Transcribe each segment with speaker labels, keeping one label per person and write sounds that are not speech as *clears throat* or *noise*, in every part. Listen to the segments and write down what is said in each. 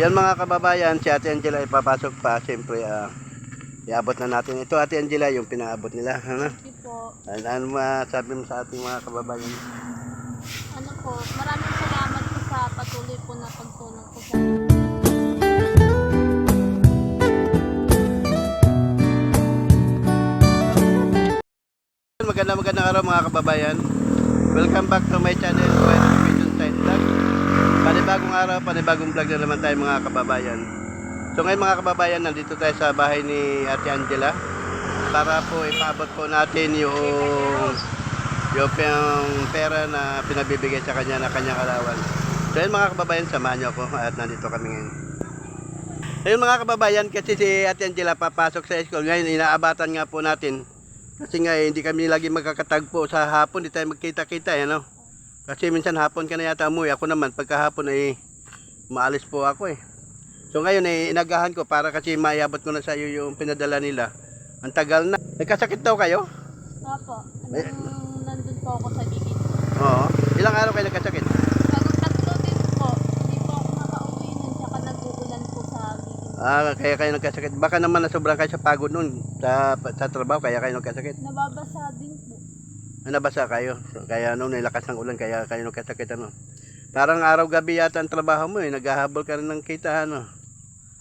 Speaker 1: Yan mga kababayan, si Ate Angela ipapasok pa. Siyempre, ah, iabot na natin. Ito Ate Angela, yung pinaabot nila. Ano?
Speaker 2: Thank you po.
Speaker 1: Ano, ano masabi mo sa ating mga kababayan?
Speaker 2: Ano po, maraming salamat po sa patuloy po na pagtulong po sa
Speaker 1: Magandang magandang araw mga kababayan. Welcome back to my channel, Panibagong araw, panibagong vlog na naman tayo mga kababayan. So ngayon mga kababayan, nandito tayo sa bahay ni Ate Angela para po ipaabot po natin yung yung pera na pinabibigay sa kanya na kanyang kalawan. So yun mga kababayan, samahan niyo ako at nandito kami ngayon. Ayun mga kababayan, kasi si Ate Angela papasok sa school. Ngayon, inaabatan nga po natin. Kasi nga, eh, hindi kami lagi magkakatagpo sa hapon. Hindi tayo magkita-kita, eh, no? Kasi minsan hapon ka na yata umuwi. Ako naman, pagkahapon ay maalis po ako eh. So ngayon, eh, inagahan ko para kasi maiabot ko na sa iyo yung pinadala nila. Ang tagal na. Nagkasakit daw kayo?
Speaker 2: Opo,
Speaker 1: Eh.
Speaker 2: nung nandun po ako sa gigit.
Speaker 1: Oo. Ilang araw kayo nagkasakit?
Speaker 2: Tatlo din po, hindi po ako makauwi nun, tsaka nag-uulan po sa gigit.
Speaker 1: Ah, kaya kayo nagkasakit. Baka naman nasobrang kayo sa pagod nun sa, sa trabaho, kaya kayo nagkasakit.
Speaker 2: Nababasa din po.
Speaker 1: Nabasa kayo. Kaya ano, nilakas ng ulan, kaya kayo nagkasakit ano. Parang araw-gabi yata ang trabaho mo eh. Naghahabol ka rin ng kita ano.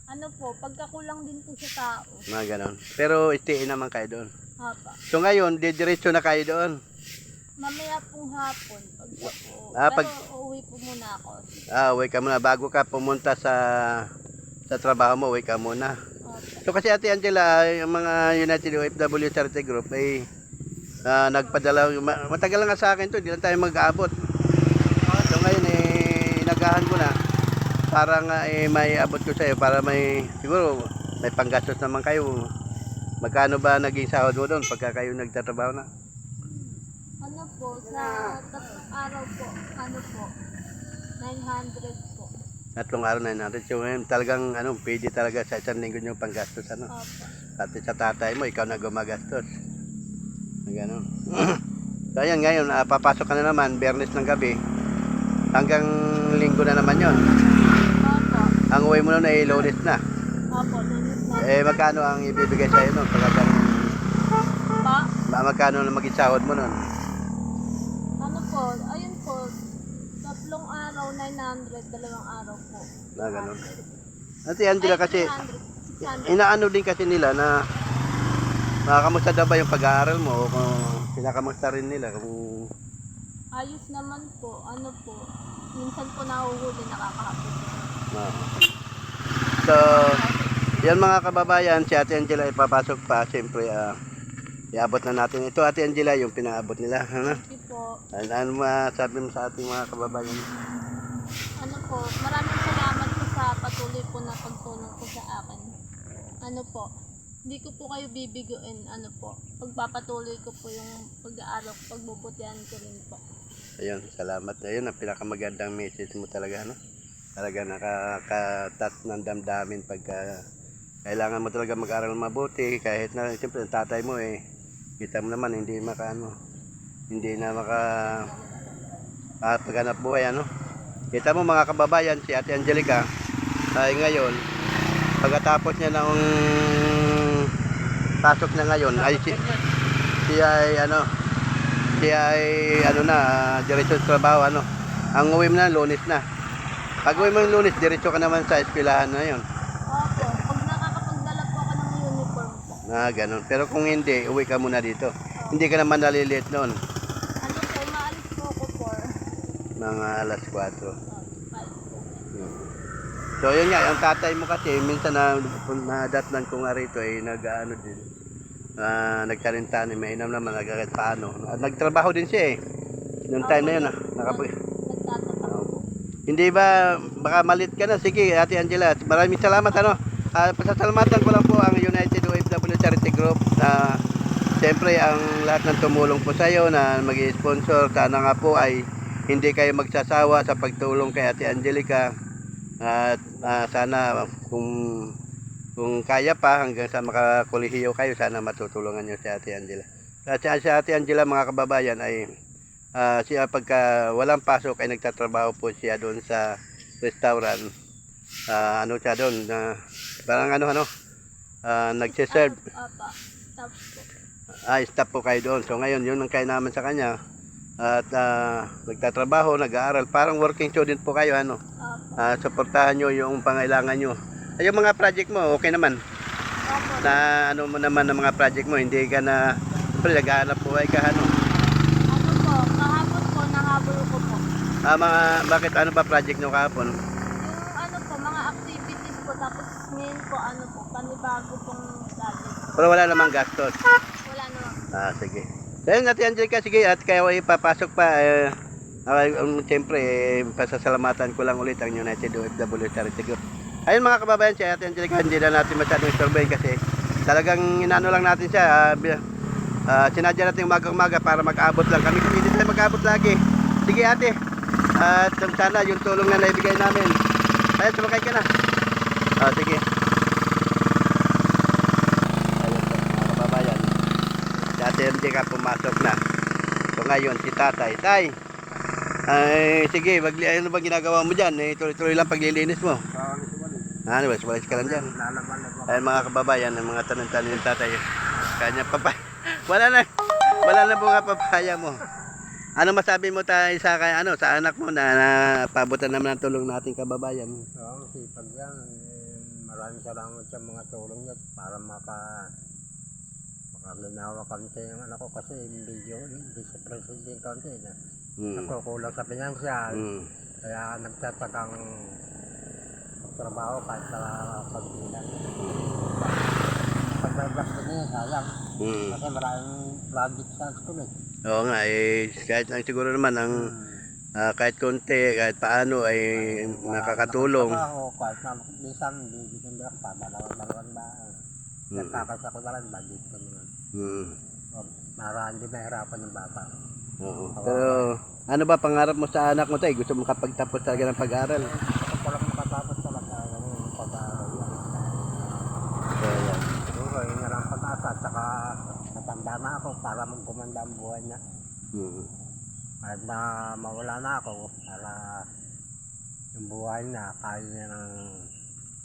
Speaker 2: Ano po, pagkakulang din po sa tao.
Speaker 1: Mga ganon. Pero stay naman kayo doon.
Speaker 2: Hapa.
Speaker 1: So ngayon, didiretso na kayo doon.
Speaker 2: Mamaya pong hapon, pagka po.
Speaker 1: Ah,
Speaker 2: Pero
Speaker 1: pag-
Speaker 2: uuwi po muna ako.
Speaker 1: Ah, uwi ka muna. Bago ka pumunta sa sa trabaho mo, uwi ka muna.
Speaker 2: Opo.
Speaker 1: So kasi Ate Angela, yung mga United OFW Charity Group ay ah, nagpadala, ma- matagal nga sa akin to, hindi lang tayo mag-aabot. So ngayon eh, inagahan ko na para nga eh, may abot ko sa iyo para may, siguro may panggastos naman kayo. Magkano ba naging sahod mo doon pagka kayo nagtatrabaho na?
Speaker 2: Ano po, sa tatlong araw po, ano po, 900 po.
Speaker 1: Tatlong araw na natin. So ngayon talagang ano, pwede talaga sa isang linggo yung panggastos. Ano?
Speaker 2: Opo.
Speaker 1: Pati sa tatay mo, ikaw na gumagastos. Ganun. *clears throat* so ayan ngayon, ah, papasok ka na naman, bernes ng gabi. Hanggang linggo na naman yon.
Speaker 2: Opo.
Speaker 1: Ang uwi mo nun ay lunes na.
Speaker 2: Opo, lunes na.
Speaker 1: Eh magkano ang ibibigay sa iyo nun? Pagka
Speaker 2: Pa,
Speaker 1: ma- magkano na maging sahod mo nun?
Speaker 2: ano po, ayun po, tatlong araw, 900, dalawang araw po.
Speaker 1: Na ganun. Ate Angela kasi,
Speaker 2: 600.
Speaker 1: inaano din kasi nila na Nakakamusta daw ba yung pag-aaral mo? O kung pinakamusta rin nila? Kung
Speaker 2: Ayos naman po, ano po, minsan po nahuhuli, nakakahapon.
Speaker 1: Ah. So, yan mga kababayan, si Ate Angela ipapasok pa. Siyempre, ah, iabot na natin. Ito Ate Angela, yung pinaabot nila. Ano,
Speaker 2: Thank you po.
Speaker 1: ano, ano masabi mo sa ating mga kababayan?
Speaker 2: Ano po, maraming salamat po sa patuloy po na pagtulong po sa akin. Ano po, hindi ko po kayo bibiguin, ano po, pagpapatuloy ko po yung pag-aaral, pagbubutihan ko rin po.
Speaker 1: Ayun, salamat. Ayun, ang pinakamagandang message mo talaga. No? Talaga nakakatas ng damdamin pagka kailangan mo talaga mag-aral mabuti kahit na siyempre ang tatay mo eh kita mo naman hindi maka ano hindi na maka ah, paghanap buhay ano kita mo mga kababayan si Ate Angelica ay ngayon pagkatapos niya ng pasok na ngayon. Ay si, siya ay ano siya ay ano na ah, diretso sa trabaho ano. Ang uwi mo na lunes na. Pag uwi mo yung lunes diretso ka naman sa eskwelahan na yun.
Speaker 2: Opo, pag nakakapagdala po ako ng uniform po,
Speaker 1: na ganun. Pero kung hindi uwi ka muna dito. Hindi ka naman nalilit noon
Speaker 2: ano po, maalis po ako for,
Speaker 1: mga alas 4
Speaker 2: oh, maalis po.
Speaker 1: So yun nga, ang tatay mo kasi minsan na nadatnan ko nga rito ay nag-ano din. Uh, nagkarintan, may inam naman nagkakat paano. At nagtrabaho din siya eh. Noong time na yun ah. Nakap-
Speaker 2: Nagtatatak po.
Speaker 1: Hindi ba, baka malit ka na. Sige, Ate Angela. Maraming salamat ano. Uh, pasasalamatan ko lang po ang United OFW Charity Group na siyempre ang lahat ng tumulong po sa iyo na mag sponsor sana nga po ay hindi kayo magsasawa sa pagtulong kay Ate Angelica at ah, sana kung kung kaya pa hanggang sa makakolehiyo kayo sana matutulungan niyo si Ate Angela. At si si Ate Angela mga kababayan ay ah, siya pagka walang pasok ay nagtatrabaho po siya doon sa restaurant ah, ano siya doon, na parang ano ano, ah, nagsiserve.
Speaker 2: Apa. Tapos po.
Speaker 1: Ah, stop po kayo doon. So ngayon, yun ang kain namin sa kanya. At ah, nagtatrabaho, nag-aaral. Parang working student po kayo, ano.
Speaker 2: Apa.
Speaker 1: Ah, suportahan nyo yung pangailangan nyo. Ay, yung mga project mo, okay naman.
Speaker 2: Opo.
Speaker 1: Na ano mo naman ng mga project mo, hindi ka na, pero naghahanap po ay ka, ano.
Speaker 2: Ano po, kahapon po, nahabol ko po.
Speaker 1: Ah, mga, bakit ano ba project nyo kahapon?
Speaker 2: Yung ano po, mga activities po, tapos ngayon po, ano po, panibago pong gadget.
Speaker 1: Pero wala namang gastos.
Speaker 2: Wala naman.
Speaker 1: Ah, sige. So yun, Ate Angelica, sige, at kayo ay papasok pa. Eh, ay, um, Siyempre, eh, pasasalamatan ko lang ulit ang United OFW Charity Group. Ayun mga kababayan, si Ate Angelica, hindi na natin masyadong istorbahin kasi talagang inano lang natin siya. bi- ah, sinadya natin umaga-umaga para mag-abot lang kami. Kasi hindi tayo mag-abot lagi. Sige ate, at um, sana yung tulong na naibigay namin. Ayun, sumakay ka na. Ah, sige. Ayun po, mga kababayan. Ate Angelica pumasok na. So ngayon, si tatay. Tay, ay, sige, wag, ano ba ginagawa mo dyan? Eh, tuloy-tuloy lang paglilinis mo. Ano ba, sumalis ka lang dyan. Ayun mga kababayan, ang mga tanong-tanong yung tatay. Kanya papa. Wala na. Wala na bunga papaya mo. Ano masabi mo tayo sa kay ano sa anak mo na napabutan naman ng tulong nating kababayan?
Speaker 3: Oo, sipag yan. Eh, maraming salamat sa mga tulong niya para maka makaginawa kami sa yung anak ko kasi hindi yun, hindi sa president kami na
Speaker 1: Hmm.
Speaker 3: nakukulang sa pinansyal.
Speaker 1: Hmm.
Speaker 3: Kaya nagtatagang magtrabaho kahit sa pagbilan. Pagbablak ko niya, sayang.
Speaker 1: Hmm.
Speaker 3: Kasi maraming project sa school eh.
Speaker 1: Oo nga eh kahit ang siguro naman ang ah, kahit konti kahit paano ay nakakatulong.
Speaker 3: Trabaho, kahit na minsan, bibigyan nila pa, dalawang-dalawang bahay.
Speaker 1: Hmm.
Speaker 3: Nagkakasa ko ko naman.
Speaker 1: Hmm.
Speaker 3: Oh, Maraan din nahirapan ng bata.
Speaker 1: Oo. Pero ano ba pangarap mo sa anak mo tay? Gusto mo kapagtapos talaga ng pag-aral?
Speaker 3: Ako pa lang makatapos talaga yung pag-aaral. Siguro yun na lang pag-asa at saka natanda na ako para magkumanda ang buhay niya.
Speaker 1: Hmm.
Speaker 3: Kahit na mawala na ako para yung buhay niya kaya niya ng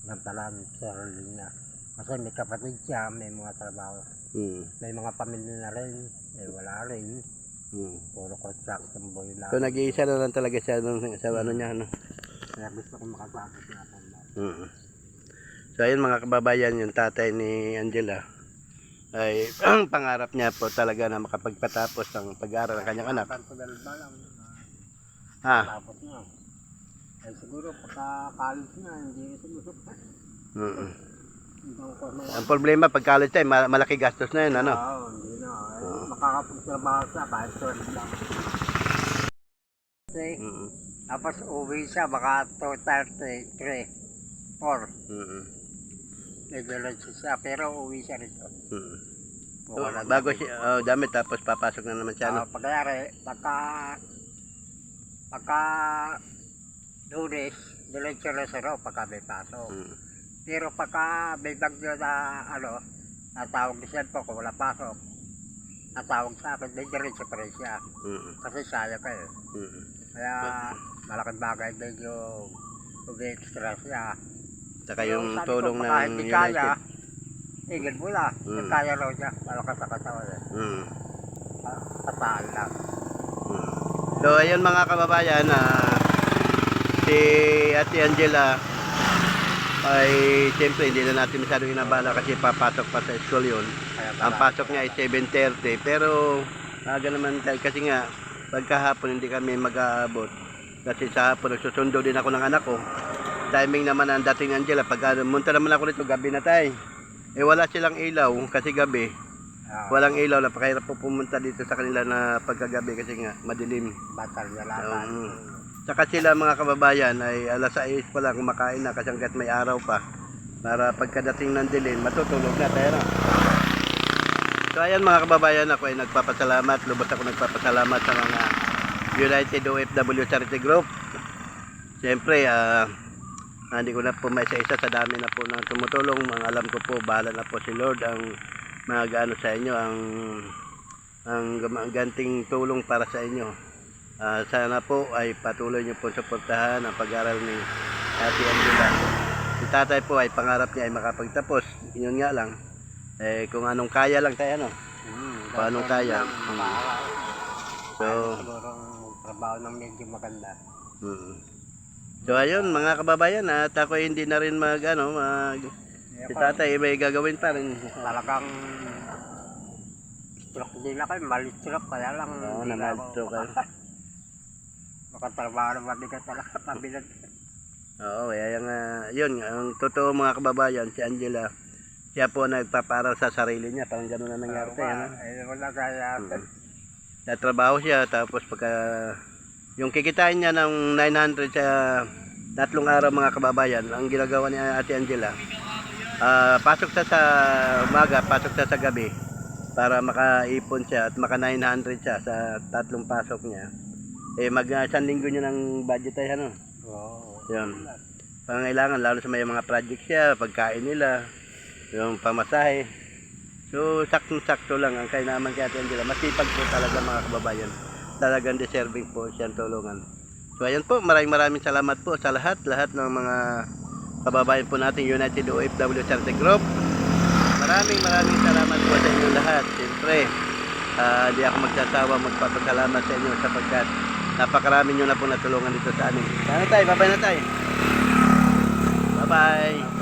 Speaker 3: gantalan sa sarili niya. Kasi may kapatid siya, may mga trabaho.
Speaker 1: Hmm.
Speaker 3: May mga pamilya na rin, eh wala rin.
Speaker 1: Hmm.
Speaker 3: Puro construction boy lang.
Speaker 1: So nag-iisa na lang talaga siya nung, sa ano niya ano.
Speaker 3: Kaya gusto ko makatapos na tanda.
Speaker 1: Mm. So ayun mga kababayan, yung tatay ni Angela ay ang *clears throat* pangarap niya po talaga na makapagpatapos ng pag-aaral ng kanyang anak. Ha?
Speaker 3: Tapos na. Eh siguro pagka college na, hindi sumusok.
Speaker 1: Mm.
Speaker 3: Na.
Speaker 1: Ang problema pag college time, ma- malaki gastos na yun, ano?
Speaker 3: Oo, hindi na. Eh, makakapagtrabaho siya kahit 12 lang. Okay.
Speaker 1: Mm.
Speaker 3: Tapos uwi siya baka 2.33, 4.
Speaker 1: Mm.
Speaker 3: Medyo lunch siya, pero uwi siya rito.
Speaker 1: Mm. So,
Speaker 3: Wala
Speaker 1: bago siya, oh, damit tapos papasok na naman siya,
Speaker 3: Ah,
Speaker 1: ano?
Speaker 3: pagkayari, pagka pagka lunes, diretso na sa raw pagka may pasok.
Speaker 1: Mm.
Speaker 3: Pero pagka may bagyo na ano, natawag ni Sir po kung wala pasok, natawag sa akin, may diretso pa rin siya.
Speaker 1: Mm.
Speaker 3: Kasi saya ka eh.
Speaker 1: Mm.
Speaker 3: Kaya malaking bagay medyo mag-extra siya.
Speaker 1: Saka yung
Speaker 3: sabi
Speaker 1: tulong
Speaker 3: ko, baka
Speaker 1: ng
Speaker 3: hindi kaya,
Speaker 1: United.
Speaker 3: tigil mo na.
Speaker 1: Mm.
Speaker 3: Mm. Kaya raw niya, malakas sa katawan eh.
Speaker 1: Mm.
Speaker 3: Pataan lang.
Speaker 1: Mm. So ayun mga kababayan, ah, si Ate Angela ay siyempre hindi na natin masyadong inabala kasi papasok pa sa school yun. Ang pasok niya ay 7.30 pero aga naman tayo kasi nga pagkahapon hindi kami mag-aabot. Kasi sa hapon nagsusundo din ako ng anak ko. Timing naman ang dating Angela. Pag uh, munta naman ako rito gabi na tayo. Eh wala silang ilaw kasi gabi.
Speaker 3: Ah,
Speaker 1: Walang ilaw. Napakahirap po pumunta dito sa kanila na pagkagabi kasi nga madilim.
Speaker 3: batalya laban.
Speaker 1: Um, Saka sila mga kababayan ay alas 6 pa lang kumakain na kasi hanggat may araw pa. Para pagkadating ng dilim, matutulog na tayo. So ayan mga kababayan, ako ay nagpapasalamat. Lubos ako nagpapasalamat sa mga United OFW Charity Group. Siyempre, ah, hindi ko na po may isa-isa sa dami na po ng tumutulong. Ang alam ko po, bahala na po si Lord ang mga sa inyo, ang ang gam- ganting tulong para sa inyo. Ah, sana po ay patuloy niyo po suportahan ang pag-aaral ni Ate Angela tatay po ay pangarap niya ay makapagtapos. Yun nga lang. Eh, kung anong kaya lang tayo, ano.
Speaker 3: Hmm,
Speaker 1: Paano
Speaker 3: dapat
Speaker 1: kaya? Hmm.
Speaker 3: maawa.
Speaker 1: So,
Speaker 3: trabaho ng medyo maganda.
Speaker 1: mm. So, ayun, mga kababayan, at ako hindi na rin mag, ano, mag, si tatay may gagawin pa rin.
Speaker 3: talagang stroke din ako, mali stroke, kaya lang
Speaker 1: Oo,
Speaker 3: hindi na ako
Speaker 1: stroke *laughs* *laughs* ka.
Speaker 3: maka- makatrabaho ng mabigat talaga, *laughs* pabigat.
Speaker 1: Oo, kaya yung, ah, yun, ang totoo mga kababayan, si Angela, siya po nagpaparal sa sarili niya, parang gano'n na nangyari tayo, ano?
Speaker 3: Ayun wala kaya,
Speaker 1: Mm. Natrabaho siya, tapos pagka, yung kikitain niya ng 900 sa tatlong araw mga kababayan, ang ginagawa ni Ate Angela, ah, pasok siya sa umaga, pasok siya sa gabi, para makaipon siya at maka 900 siya sa tatlong pasok niya. Eh, mag uh, isang linggo niya ng budget ay ano.
Speaker 3: Oo.
Speaker 1: Yun. Pangailangan, lalo sa may mga project siya, pagkain nila, yung pamasahe. So, saktong-sakto lang ang kainaman kay Ate Angela. Masipag po talaga mga kababayan. Talagang deserving po siyang tulungan. So, ayan po, maraming maraming salamat po sa lahat, lahat ng mga kababayan po natin, United OFW Charity Group. Maraming maraming salamat po sa inyo lahat. Siyempre, ah, di ako magsasawa magpapasalamat sa inyo sapagkat napakarami nyo na po natulungan dito sa amin. Sana tayo, babay na tayo. Bye-bye.